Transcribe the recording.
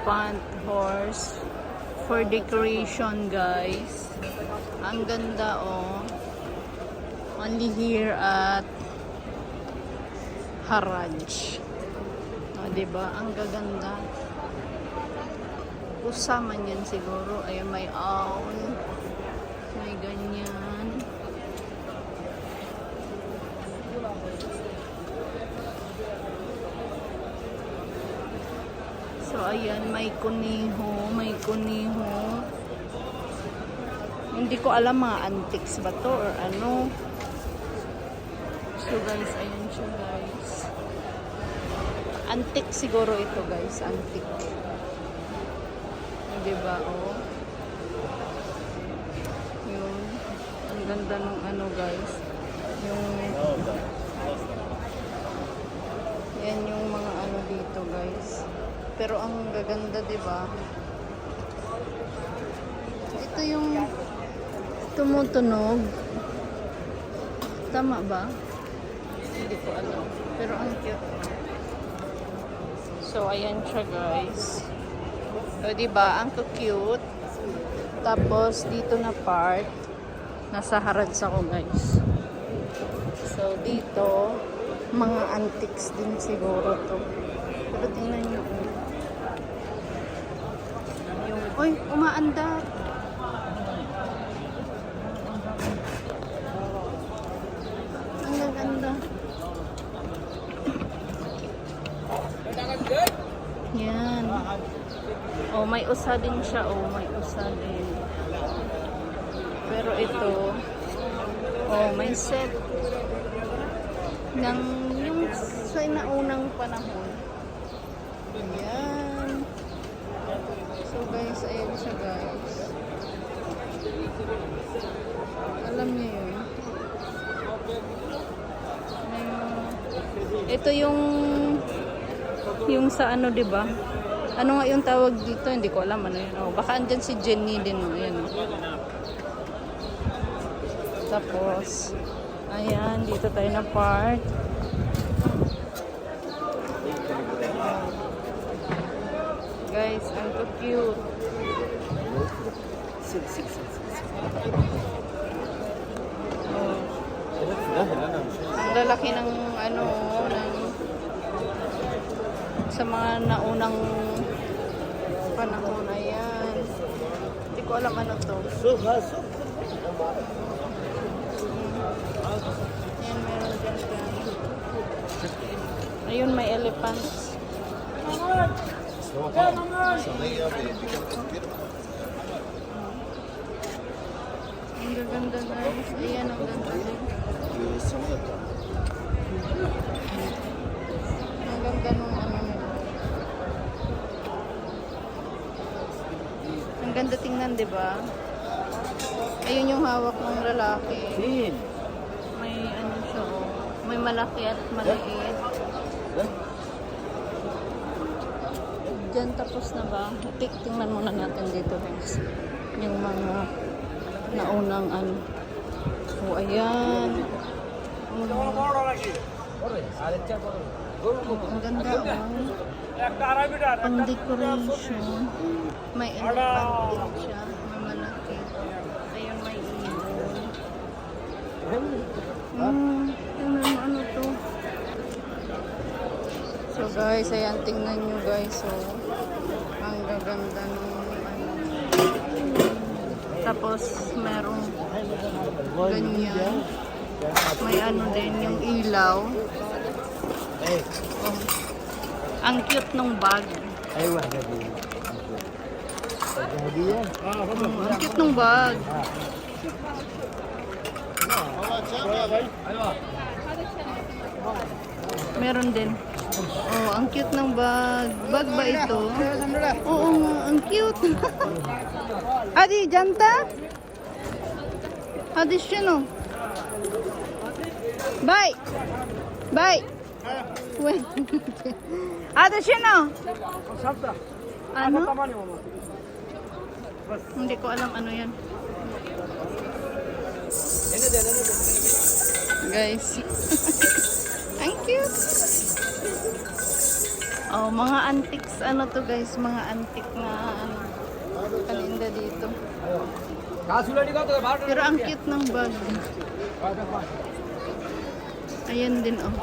elephant horse for decoration guys. Ang ganda oh. Only here at Haraj. O, diba? Ang gaganda. Usama niyan siguro. Ayun, may owl. May ganyan. So, ayan, may kuniho, may kuniho. Hindi ko alam mga antiques ba to or ano. So, guys, ayan siya, guys. Antique siguro ito, guys. Antique. Hindi ba, oh? Yun. Ang ganda nung ano, guys. Yung... Yan yung mga ano dito, guys. Pero ang gaganda, di ba? Ito yung tumutunog. Tama ba? Hindi ko alam. Pero ang cute. So, ayan siya, guys. So, di ba? Ang cute. Tapos, dito na part, nasa harads ako, guys. So, dito, mga antiques din siguro to. Pero tingnan nyo. oh. Yung, uy, umaandar. Ang gaganda. Yan. Oh, may usa din siya. Oh, may usa din. Pero ito, oh, may set ng yung sa naunang panahon. Yan. So guys, ayan siya guys. Alam niyo yun. Ito yung yung sa ano, 'di ba? Ano nga yung tawag dito? Hindi ko alam ano yun. Oh, baka andyan si Jenny din, oh. Ayan, oh. Tapos, ayan, dito tayo na part. Guys, ang cute. Ang lalaki ng ano, ng sa mga naunang panahon. Ayan. Hindi ko alam ano to. Ayan, meron dyan dyan. Ayun, may elephants. Ang gaganda guys. Ayan, ang ganda din. Ang ganda nung ano nila. Ang ganda tingnan, di ba? Ayun yung hawak ng lalaki. May ano siya, oh. May malaki at maliit. Diyan tapos na ba? Tik, tingnan muna natin dito guys. Yung mga naunang ano. Oh, ayan. Ang ganda oh. Pang decoration. May elephant din siya. May malaki. Ayun, may ibon. Hmm, tingnan mo ano to. So guys, ayan tingnan nyo guys. So ang gaganda ng ano. Tapos merong ganyan. May ano din yung ilaw. Oh. Ang cute ng bag. Ay, wag Mm, ang cute ng bag. Ano? Meron din. Oh, ang cute ng bag. Bag ba ito? Oo ang cute. Adi, janta? Adi, sino? Bye. Bye. Wait. Adi, sino? Ano? Hindi ko alam ano yan. Guys. Oh, mga antiques ano to guys, mga antique na ano, paninda dito. Pero ang cute ng bag. Ayan din oh.